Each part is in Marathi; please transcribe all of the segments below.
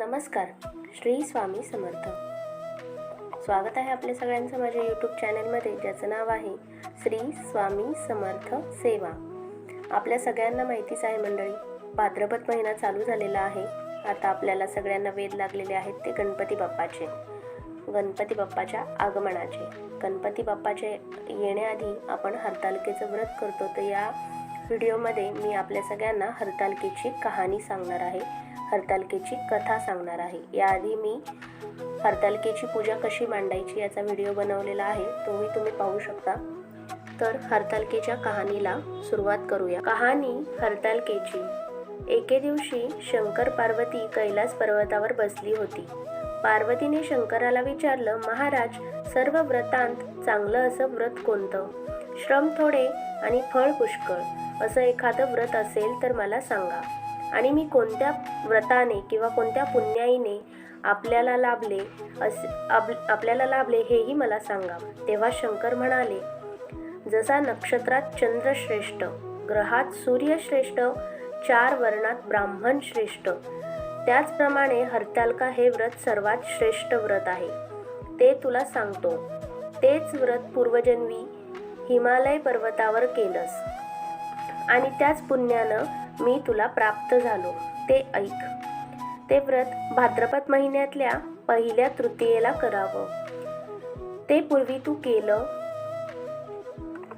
नमस्कार श्री स्वामी समर्थ. स्वागत आहे आपल्या सगळ्यांचं माझ्या यूट्यूब चॅनलमध्ये ज्याचं नाव आहे श्री स्वामी समर्थ सेवा. आपल्या सगळ्यांना माहितीच आहे मंडळी भाद्रपद महिना चालू झालेला आहे. आता आपल्याला सगळ्यांना वेध लागलेले आहेत ते गणपती बाप्पाचे. गणपती बाप्पाच्या आगमनाचे. गणपती बाप्पाचे येण्याआधी आपण हरतालिकेचं व्रत करतो. तर या व्हिडिओमध्ये मी आपल्या सगळ्यांना हरतालिकेची कहाणी सांगणार आहे. हरतालिकेची कथा सांगणार आहे. याआधी मी हरतालिकेची पूजा कशी मांडायची याचा व्हिडिओ बनवलेला आहे. तोही तुम्ही पाहू शकता. तर हरतालिकेच्या कहाणीला सुरुवात करूया. कहाणी हरतालिकेची. एके दिवशी शंकर पार्वती कैलास पर्वतावर बसली होती. पार्वतीने शंकराला विचारलं महाराज सर्व व्रतांत चांगलं असं व्रत कोणतं? श्रम थोडे आणि फळ पुष्कळ. असं एखादं व्रत असेल तर मला सांगा. आणि मी कोणत्या व्रताने किंवा कोणत्या पुण्याईने आपल्याला लाभले असे आप आपल्याला लाभले हेही मला सांगा. तेव्हा शंकर म्हणाले जसा नक्षत्रात चंद्र श्रेष्ठ ग्रहात सूर्य श्रेष्ठ चार वर्णात ब्राह्मण श्रेष्ठ त्याचप्रमाणे हरतालका हे व्रत सर्वात श्रेष्ठ व्रत आहे. ते तुला सांगतो. तेच व्रत पूर्वजन्मी हिमालय पर्वतावर केलंस. आणि त्याच पुण्यानं मी तुला प्राप्त झालो. ते ऐक. ते व्रत भाद्रपद महिन्यातल्या पहिल्या तृतीयेला करावं. ते पूर्वी तू केलं.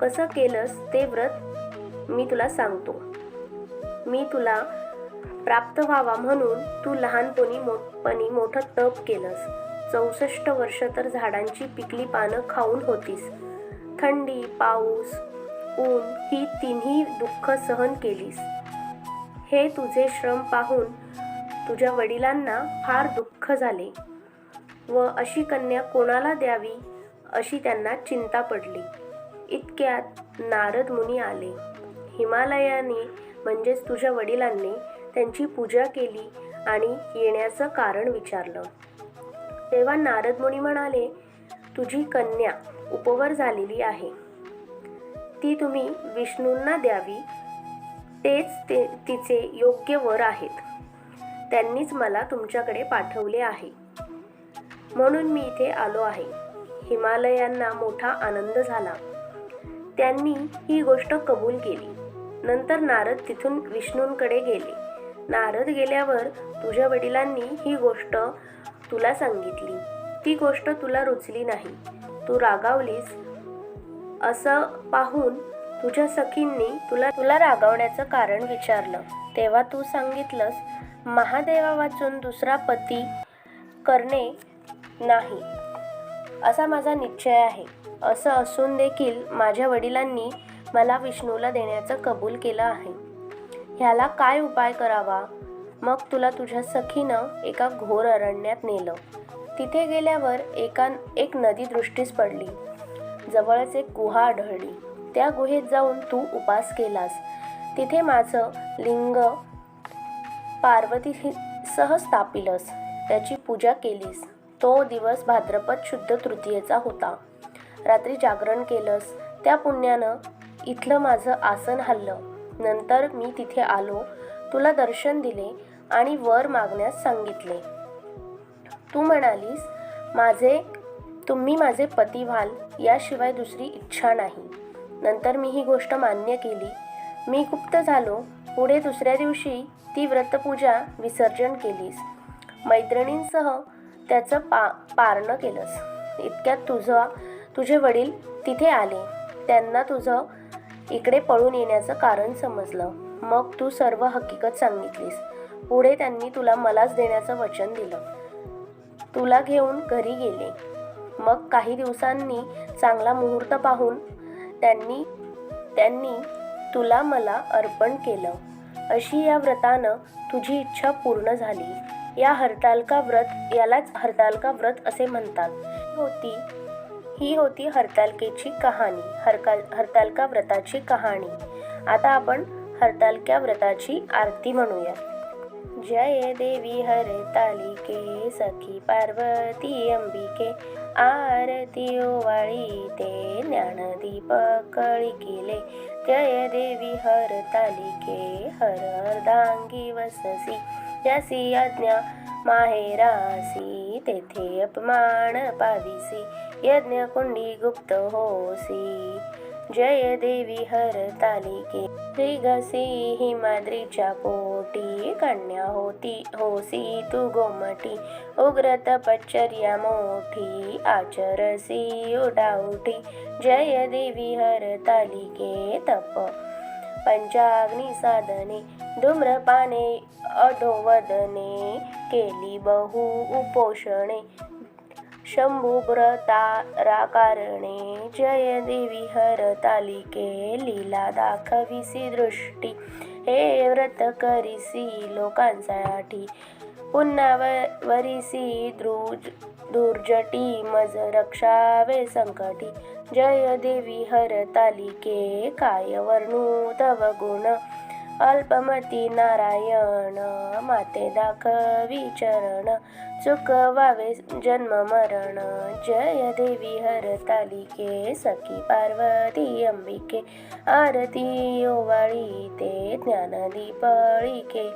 कसं केलंस ते व्रत मी तुला सांगतो. मी तुला प्राप्त व्हावा म्हणून तू लहानपणी मोठपणी मोठं तप केलंस. चौसष्ट वर्ष तर झाडांची पिकली पानं खाऊन होतीस. थंडी पाऊस ऊन ही तिन्ही दुःख सहन केलीस. हे तुझे श्रम पाहून तुझ्या वडिलांना फार दुःख झाले व अशी कन्या कोणाला द्यावी अशी त्यांना चिंता पडली. इतक्यात नारद मुनी आले. हिमालयाने म्हणजेच तुझ्या वडिलांनी त्यांची पूजा केली आणि येण्याचं कारण विचारलं. तेव्हा नारद मुनी म्हणाले तुझी कन्या उपवर झालेली आहे. ती तुम्ही विष्णूंना द्यावी तेच ते तिचे योग्य वर आहेत. त्यांनीच मला तुमच्याकडे पाठवले आहे. म्हणून मी इथे आलो आहे. हिमालयांना मोठा आनंद झाला. त्यांनी ही गोष्ट कबूल केली. नंतर नारद तिथून विष्णूंकडे गेले. नारद गेल्यावर तुझ्या वडिलांनी ही गोष्ट तुला सांगितली. ती गोष्ट तुला रुचली नाही. तू रागावलीस. असं पाहून तुझ्या सखींनी तुला तुला रागावण्याचं कारण विचारलं. तेव्हा तू सांगितलंस महादेवा वाचून दुसरा पती करणे नाही. असा माझा निश्चय आहे. असं असून देखील माझ्या वडिलांनी मला विष्णूला देण्याचं कबूल केलं आहे. ह्याला काय उपाय करावा? मग तुला तुझ्या सखीनं एका घोर अरण्यात नेलं. तिथे गेल्यावर एका एक नदी दृष्टीस पडली. जवळच एक गुहा आढळली. त्या गुहेत जाऊन तू उपास केलास. तिथे माझं लिंग पार्वती सह स्थापिलस. त्याची पूजा केलीस. तो दिवस भाद्रपद शुद्ध तृतीयेचा होता. रात्री जागरण केलंस. त्या पुण्यानं इथलं माझं आसन हल्लं. नंतर मी तिथे आलो. तुला दर्शन दिले आणि वर मागण्यास सांगितले. तू म्हणालीस माझे तुम्ही माझे पती व्हाल याशिवाय दुसरी इच्छा नाही. नंतर मी ही गोष्ट मान्य केली. मी गुप्त झालो. पुढे दुसऱ्या दिवशी ती व्रतपूजा विसर्जन केलीस. मैत्रिणींसह त्याचं पा पारणं केलंस. इतक्यात तुझं तुझे वडील तिथे आले. त्यांना तुझं इकडे पळून येण्याचं कारण समजलं. मग तू सर्व हकीकत सांगितलीस. पुढे त्यांनी तुला मलाच देण्याचं वचन दिलं. तुला घेऊन घरी गेले. मग काही दिवसांनी चांगला मुहूर्त पाहून त्यांनी त्यांनी तुला मला अर्पण केलं. अशी या व्रतानं तुझी इच्छा पूर्ण झाली. या हरतालका व्रत यालाच हरतालका व्रत असे म्हणतात. होती ही होती हरतालकेची कहाणी हरकाल हरतालका व्रताची कहाणी. आता आपण हरतालक्या व्रताची आरती म्हणूया. जय देवी हरतालिके सखी पार्वती अंबिके आरती ओवाळी ते ज्ञानदीप कळी केले जय देवी हरतालिके हर अर्धांगी वससी जसी आज्ञा माहेरासी तेथे अपमान पाविसी यज्ञ कुंडी गुप्त होसी जय देवी हरतालिके तालिके श्रीगसी हिमाद्रीच्या पोटी कन्या होती होसी तू गोमटी। उग्र तपश्चर्या मोठी आचरसी उडाउठी। जय देवी हर तालिके तप पंचाग्नी साधने धूम्रपाने अधोवदने केली बहु उपोषणे। शंभुव्रतारा कारणे जय देवी हर तालिके लीला दाखविसी दृष्टी. हे व्रत करिसी लोकांसाठी पुन्हा व- वरिसी द्रुज दुर्जटी मज रक्षावे संकटी. जय देवी हर तालिके काय वर्णू तव गुण. अल्पमती नारायण माते दाखवी चरण चुकवावे जन्म मरण. जय देवी हर तालिके सखी पार्वती अंबिके आरती ओवाळी ते ज्ञानदीपळिके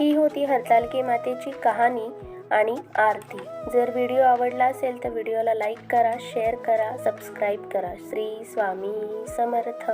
ही होती हरतालके मातेची कहाणी आणि आरती. जर व्हिडिओ आवडला असेल तर व्हिडिओला लाईक करा शेअर करा सबस्क्राईब करा. श्री स्वामी समर्थ.